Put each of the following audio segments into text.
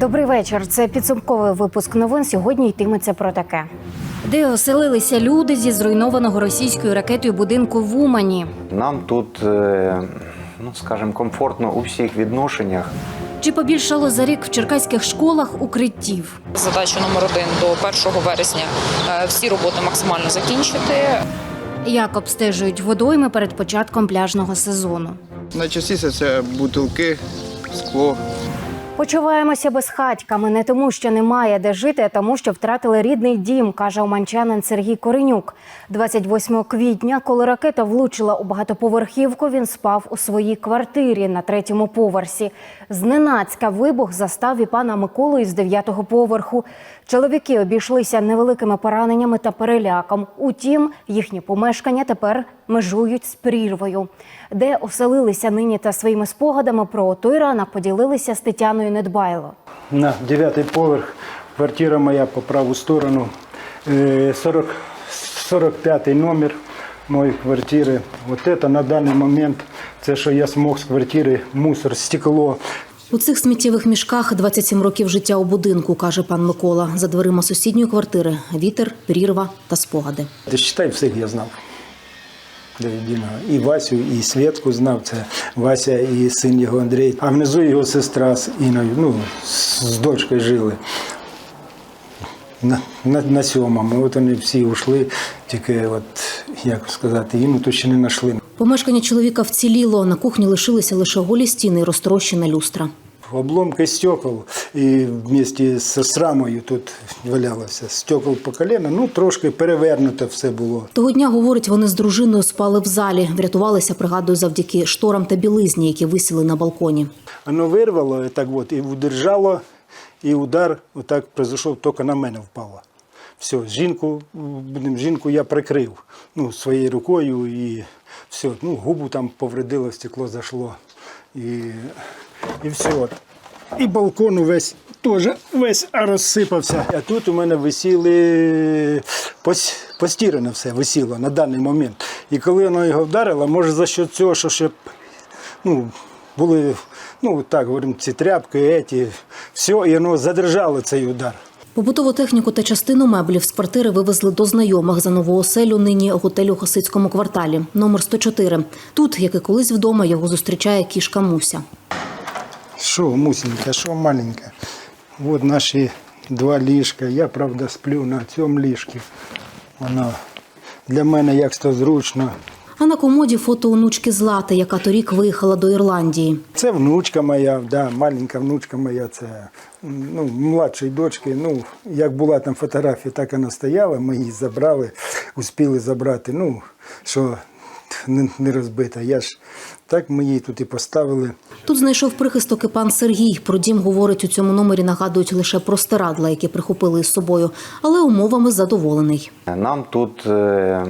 Добрий вечір. Це підсумковий випуск новин. Сьогодні йтиметься про таке. Де оселилися люди зі зруйнованого російською ракетою будинку в Умані? Нам тут, е, ну скажімо, комфортно у всіх відношеннях. Чи побільшало за рік в черкаських школах укриттів? Задача номер один до 1 вересня е, всі роботи максимально закінчити. Як обстежують водойми перед початком пляжного сезону? Найчастіше це бутилки, скло. Почуваємося безхатьками не тому, що немає де жити, а тому, що втратили рідний дім, каже оманчанин Сергій Коренюк. 28 квітня, коли ракета влучила у багатоповерхівку, він спав у своїй квартирі на третьому поверсі. Зненацька вибух застав і пана Миколу із дев'ятого поверху. Чоловіки обійшлися невеликими пораненнями та переляком. Утім, їхні помешкання тепер межують з прірвою. Де оселилися нині та своїми спогадами про той ранок поділилися з Тетяною Недбайло. на дев'ятий поверх. Квартира моя по праву сторону. Е, 40, 45 номер моєї квартири. Вот это на даний момент, це що я змог з квартири, мусор, стекло. У цих сміттєвих мішках 27 років життя у будинку, каже пан Микола. За дверима сусідньої квартири вітер, прірва та спогади. Ти считай, всіх я знав. І Васю, і Свєтку знав, це Вася і син його Андрій. А внизу його сестра з Іною, ну, з дочкою жили. На, на, на сьомому. От вони всі ушли, тільки, от, як сказати, Іну то ще не знайшли. Помешкання чоловіка вціліло. На кухні лишилися лише голі стіни і розтрощена люстра. Обломки стекол і вместе з рамою тут валялося. Стекол по коліна, ну трошки перевернуто все було. Того дня, говорить, вони з дружиною спали в залі. Врятувалися, пригадую, завдяки шторам та білизні, які висіли на балконі. Воно вирвало і так от, і удержало, і удар отак произойшов, тільки на мене впало. Все, жінку, жінку я прикрив ну, своєю рукою і все, ну, губу там повредило, стекло зайшло. І, і все. І балкон увесь теж весь розсипався. А тут у мене висіли пос- постіране все висіло на даний момент. І коли воно його вдарило, може за що цього, що ще ну, були, ну так говоримо, ці тряпки, еті, все, і воно задержало цей удар. Побутову техніку та частину меблів з квартири вивезли до знайомих за нову оселю нині готелю у Хасицькому кварталі, номер 104. Тут, як і колись вдома, його зустрічає кішка Муся. Що, мусінька, що маленька. От наші два ліжка. Я, правда, сплю на цьому ліжку. Воно для мене як то зручно. А на комоді фото онучки Злати, яка торік виїхала до Ірландії. Це внучка моя, да, маленька внучка моя, це ну, младшої дочки. Ну, як була там фотографія, так вона стояла, ми її забрали, успіли забрати. Ну, що не, не розбита. Я ж так ми її тут і поставили. Тут знайшов прихисток і пан Сергій. Про дім говорить у цьому номері нагадують лише простирадла, які прихопили із собою, але умовами задоволений. Нам тут, е,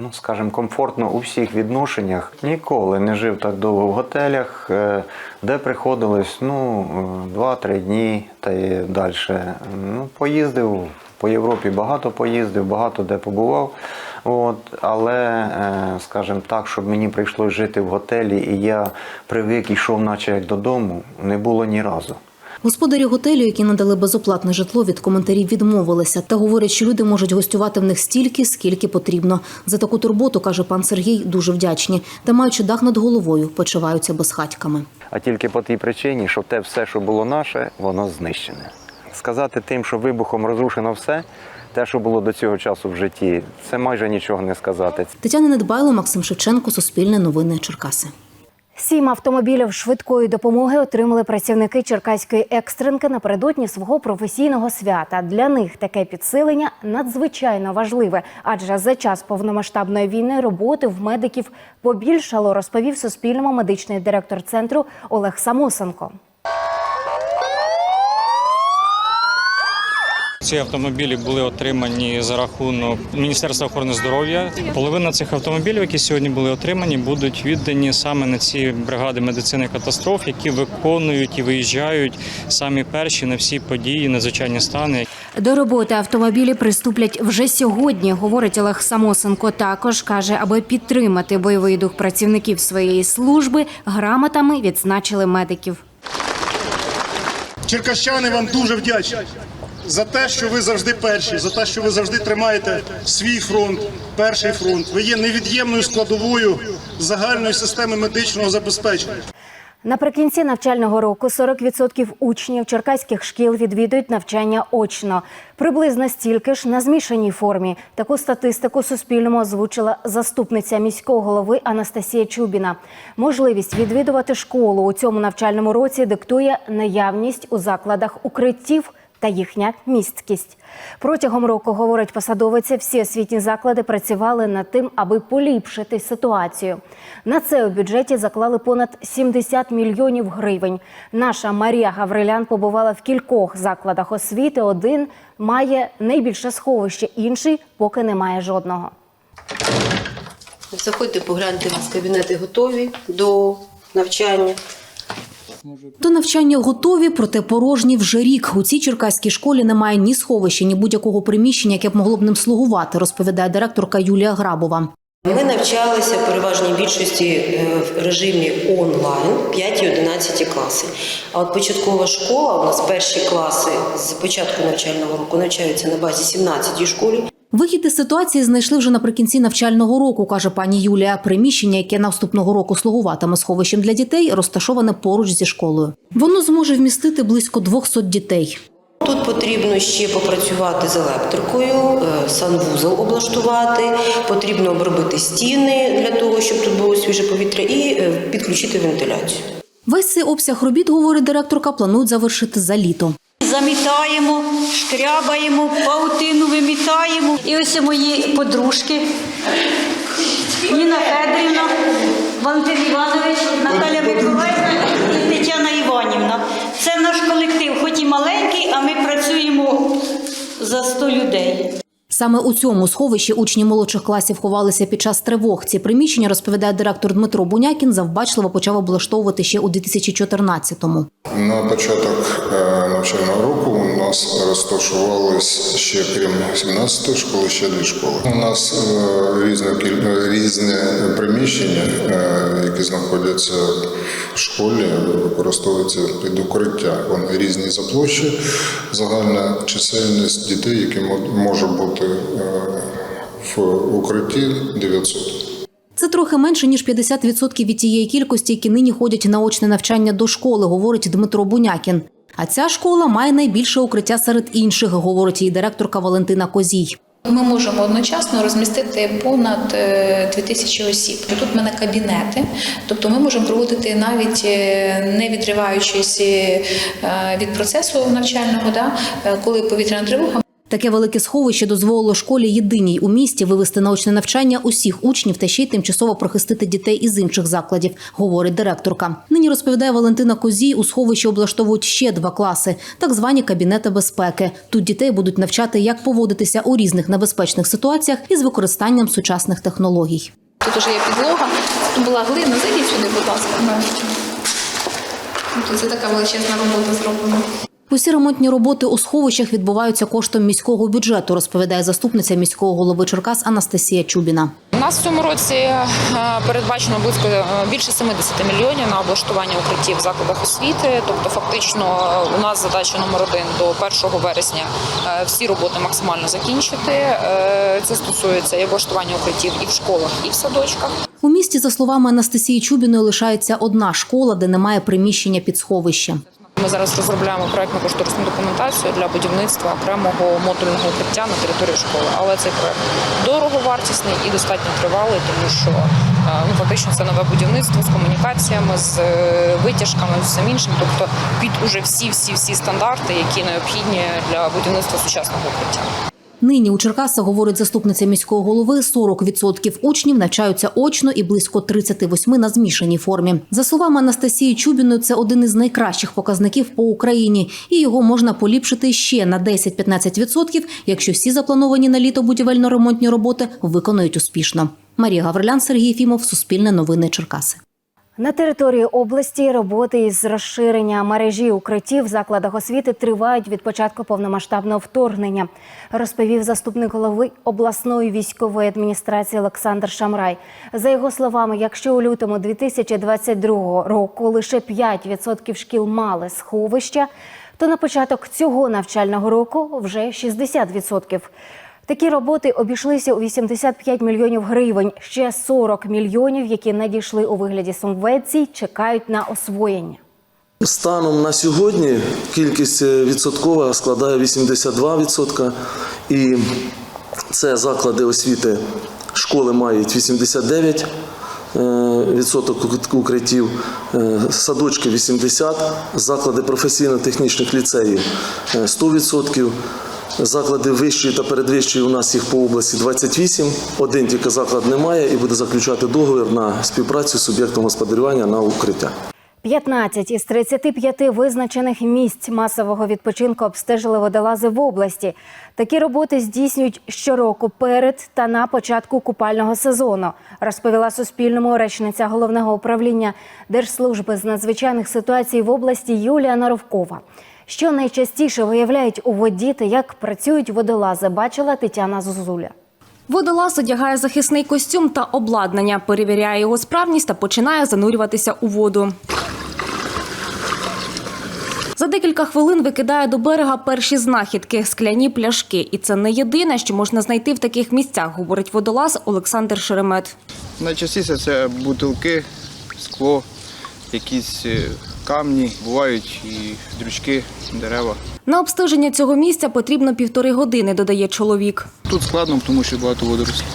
ну скажімо, комфортно у всіх відношеннях. Ніколи не жив так довго в готелях, е, де приходилось ну, е, два-три дні та й далі. Ну, поїздив по Європі, багато поїздив, багато де побував. От, але, е, скажімо так, щоб мені прийшлось жити в готелі, і я привик йшов, наче як додому, не було ні разу. Господарі готелю, які надали безоплатне житло, від коментарів відмовилися та говорять, що люди можуть гостювати в них стільки, скільки потрібно. За таку турботу каже пан Сергій, дуже вдячні. Та маючи дах над головою, почуваються безхатьками. А тільки по тій причині, що те все, що було наше, воно знищене. Сказати тим, що вибухом розрушено все, те, що було до цього часу в житті, це майже нічого не сказати. Тетяна Недбайло, Максим Шевченко, Суспільне новини Черкаси. Сім автомобілів швидкої допомоги отримали працівники Черкаської екстренки напередодні свого професійного свята. Для них таке підсилення надзвичайно важливе, адже за час повномасштабної війни роботи в медиків побільшало, розповів Суспільному медичний директор центру Олег Самосенко. Ці автомобілі були отримані за рахунок Міністерства охорони здоров'я. Половина цих автомобілів, які сьогодні були отримані, будуть віддані саме на ці бригади медицини катастроф, які виконують і виїжджають самі перші на всі події, надзвичайні стани. До роботи автомобілі приступлять вже сьогодні, говорить Олег Самосенко. Також каже, аби підтримати бойовий дух працівників своєї служби, грамотами відзначили медиків. Черкащани вам дуже вдячні за те, що ви завжди перші, за те, що ви завжди тримаєте свій фронт, перший фронт. Ви є невід'ємною складовою загальної системи медичного забезпечення. Наприкінці навчального року 40% учнів черкаських шкіл відвідують навчання очно. Приблизно стільки ж на змішаній формі. Таку статистику Суспільному озвучила заступниця міського голови Анастасія Чубіна. Можливість відвідувати школу у цьому навчальному році диктує наявність у закладах укриттів та їхня місткість. Протягом року, говорить посадовиця, всі освітні заклади працювали над тим, аби поліпшити ситуацію. На це у бюджеті заклали понад 70 мільйонів гривень. Наша Марія Гаврилян побувала в кількох закладах освіти. Один має найбільше сховище, інший поки не має жодного. Заходьте, погляньте, у нас кабінети готові до навчання. До навчання готові, проте порожні вже рік. У цій черкаській школі немає ні сховища, ні будь-якого приміщення, яке б могло б ним слугувати, розповідає директорка Юлія Грабова. Ми навчалися переважній більшості е, в режимі онлайн 5 і 11 класи. А от початкова школа, у нас перші класи з початку навчального року навчаються на базі 17 школі. Вихід із ситуації знайшли вже наприкінці навчального року, каже пані Юлія. Приміщення, яке наступного року слугуватиме сховищем для дітей, розташоване поруч зі школою. Воно зможе вмістити близько 200 дітей. Тут потрібно ще попрацювати з електрикою, е, санвузол облаштувати, потрібно обробити стіни для того, щоб тут було свіже повітря, і е, підключити вентиляцію. Весь цей обсяг робіт, говорить директорка, планують завершити за літо. Замітаємо, шкрябаємо, паутину вимітаємо. І ось мої подружки Ніна Федорівна, Валентин Іванович, Наталя Миколаївна і Тетяна Іванівна. Це наш колектив, хоч і маленький, а ми працюємо за 100 людей. Саме у цьому сховищі учні молодших класів ховалися під час тривог. Ці приміщення, розповідає директор Дмитро Бунякін, завбачливо почав облаштовувати ще у 2014-му. На початок е, навчального року у нас розташувались ще крім 17 школи, ще дві школи. У нас е, різне е, різне приміщення, які знаходяться в школі, використовуються під укриття. Вони різні за площі. Загальна чисельність дітей, які мо- може бути в укритті 900. Це трохи менше ніж 50% від тієї кількості, які нині ходять на очне навчання до школи, говорить Дмитро Бунякін. А ця школа має найбільше укриття серед інших, говорить її директорка Валентина Козій. Ми можемо одночасно розмістити понад е, 2000 осіб. Тут в мене кабінети, тобто ми можемо проводити навіть е, не відриваючись е, від процесу навчального, да, е, коли повітряна тривога. Таке велике сховище дозволило школі єдиній у місті вивести наочне навчання усіх учнів та ще й тимчасово прихистити дітей із інших закладів, говорить директорка. Нині розповідає Валентина Козій, у сховищі облаштовують ще два класи, так звані кабінети безпеки. Тут дітей будуть навчати, як поводитися у різних небезпечних ситуаціях із використанням сучасних технологій. Тут уже є підлога, тут була глина. Зайдіть сюди, будь ласка. Тут це така величезна робота зроблена. Усі ремонтні роботи у сховищах відбуваються коштом міського бюджету, розповідає заступниця міського голови Черкас Анастасія Чубіна. У нас в цьому році е, передбачено близько е, більше 70 мільйонів на облаштування укриттів в закладах освіти. Тобто, фактично, е, у нас задача номер один до 1 вересня всі роботи максимально закінчити. Це стосується і облаштування укриттів і в школах, і в садочках. У місті, за словами Анастасії Чубіної, лишається одна школа, де немає приміщення під сховище. Ми зараз розробляємо проектну кошторисну документацію для будівництва окремого модульного укриття на території школи. Але цей проект дороговартісний і достатньо тривалий, тому що е, ну, фактично це нове будівництво з комунікаціями, з е, витяжками, з всім іншим. Тобто під уже всі всі всі стандарти, які необхідні для будівництва сучасного укриття. Нині у Черкасах, говорить заступниця міського голови, 40% учнів навчаються очно і близько 38 на змішаній формі. За словами Анастасії Чубіної, це один із найкращих показників по Україні, і його можна поліпшити ще на 10-15%, якщо всі заплановані на літо будівельно-ремонтні роботи виконують успішно. Марія Гаврилян, Сергій Фімов, Суспільне новини Черкаси. На території області роботи із розширення мережі укриттів в закладах освіти тривають від початку повномасштабного вторгнення, розповів заступник голови обласної військової адміністрації Олександр Шамрай. За його словами, якщо у лютому 2022 року лише 5% шкіл мали сховища, то на початок цього навчального року вже 60%. Такі роботи обійшлися у 85 мільйонів гривень. Ще 40 мільйонів, які надійшли у вигляді субвенцій, чекають на освоєння. Станом на сьогодні кількість е, відсоткова складає 82%. І це заклади освіти. Школи мають 89 е, відсоток укриттів, е, садочки 80, заклади професійно-технічних ліцеїв е, 100%. Заклади вищої та передвищої у нас їх по області 28. Один тільки заклад немає і буде заключати договір на співпрацю з суб'єктом господарювання на укриття. 15 із 35 визначених місць масового відпочинку обстежили водолази в області. Такі роботи здійснюють щороку перед та на початку купального сезону, розповіла Суспільному речниця головного управління Держслужби з надзвичайних ситуацій в області Юлія Наровкова. Що найчастіше виявляють у воді та як працюють водолази, бачила Тетяна Зозуля. Водолаз одягає захисний костюм та обладнання, перевіряє його справність та починає занурюватися у воду. За декілька хвилин викидає до берега перші знахідки скляні пляшки. І це не єдине, що можна знайти в таких місцях, говорить водолаз Олександр Шеремет. Найчастіше це бутилки, скло, якісь е, камні, бувають і дрючки, дерева. На обстеження цього місця потрібно півтори години, додає чоловік. Тут складно, тому що багато водорослів.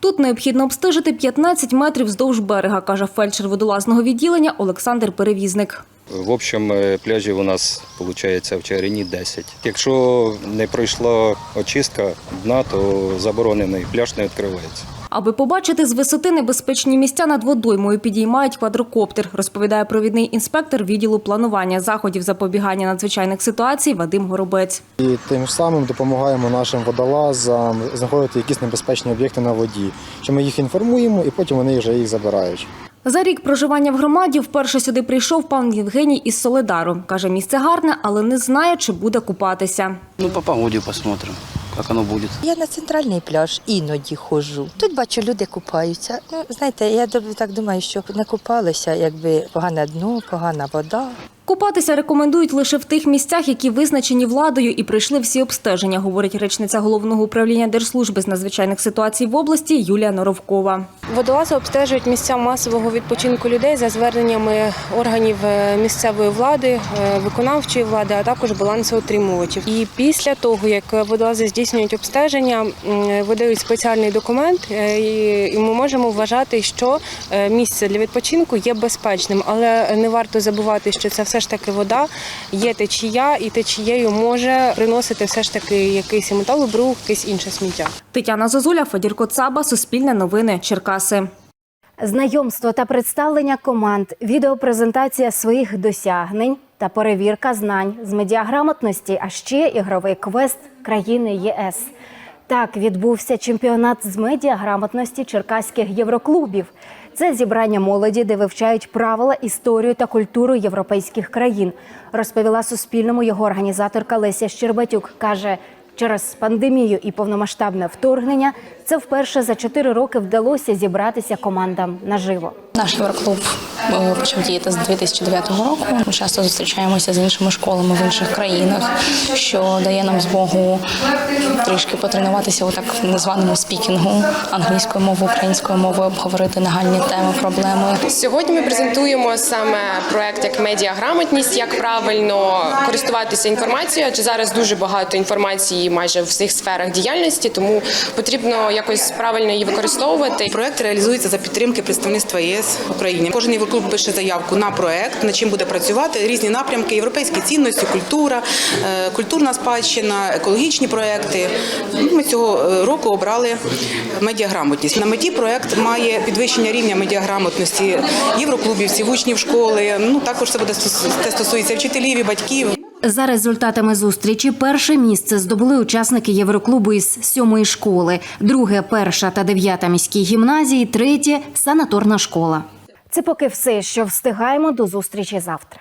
Тут необхідно обстежити 15 метрів вздовж берега, каже фельдшер водолазного відділення Олександр Перевізник. В общем, е, пляжів у нас виходить в Чарині 10. Якщо не пройшла очистка дна, то заборонений пляж не відкривається. Аби побачити з висоти небезпечні місця над водоймою, підіймають квадрокоптер, розповідає провідний інспектор відділу планування заходів запобігання надзвичайних ситуацій Вадим Горобець. І тим самим допомагаємо нашим водолазам знаходити якісь небезпечні об'єкти на воді. Що ми їх інформуємо, і потім вони вже їх забирають. За рік проживання в громаді вперше сюди прийшов пан Євгеній із Соледару. Каже, місце гарне, але не знає, чи буде купатися. Ну, по погоде посмотрим, как оно буде. Я на центральний пляж іноді ходжу. Тут бачу, люди купаються. Ну, знаєте, я так думаю, що не купалися, якби погане дно, погана вода. Купатися рекомендують лише в тих місцях, які визначені владою і пройшли всі обстеження, говорить речниця головного управління Держслужби з надзвичайних ситуацій в області Юлія Норовкова. Водолази обстежують місця масового відпочинку людей за зверненнями органів е, місцевої влади, е, виконавчої влади, а також балансоутримувачів. І після того, як водолази здійснюють обстеження, видають спеціальний документ, е, і ми можемо вважати, що е, місце для відпочинку є безпечним, але не варто забувати, що це все ж таки вода, є течія, і течією може приносити все ж таки якийсь металобрух, якесь інше сміття. Тетяна Зозуля, Федір Коцаба, Суспільне новини, Черкаси. Знайомство та представлення команд, відеопрезентація своїх досягнень та перевірка знань з медіаграмотності, а ще ігровий квест країни ЄС. Так відбувся чемпіонат з медіаграмотності черкаських євроклубів. Це зібрання молоді, де вивчають правила, історію та культуру європейських країн. Розповіла Суспільному його організаторка Леся Щербатюк. каже. Через пандемію і повномасштабне вторгнення це вперше за чотири роки вдалося зібратися командам наживо. Наш євроклуб е, почав діяти з 2009 року. Ми часто зустрічаємося з іншими школами в інших країнах, що дає нам змогу трішки потренуватися у так незваному спікінгу англійською мовою, українською мовою, обговорити нагальні теми, проблеми. Сьогодні ми презентуємо саме проект як медіаграмотність, як правильно користуватися інформацією. Адже зараз дуже багато інформації майже в всіх сферах діяльності, тому потрібно якось правильно її використовувати. Проект реалізується за підтримки представництва ЄС в Україні. Кожен євроклуб пише заявку на проект, над чим буде працювати різні напрямки, європейські цінності, культура, е, культурна спадщина, екологічні проекти. Ми цього е, року обрали медіаграмотність. На меті проект має підвищення рівня медіаграмотності євроклубівців, учнів школи. Ну також це буде це стосується вчителів і батьків. За результатами зустрічі перше місце здобули учасники Євроклубу із сьомої школи, друге перша та дев'ята міські гімназії, третє санаторна школа. Це поки все, що встигаємо. До зустрічі завтра.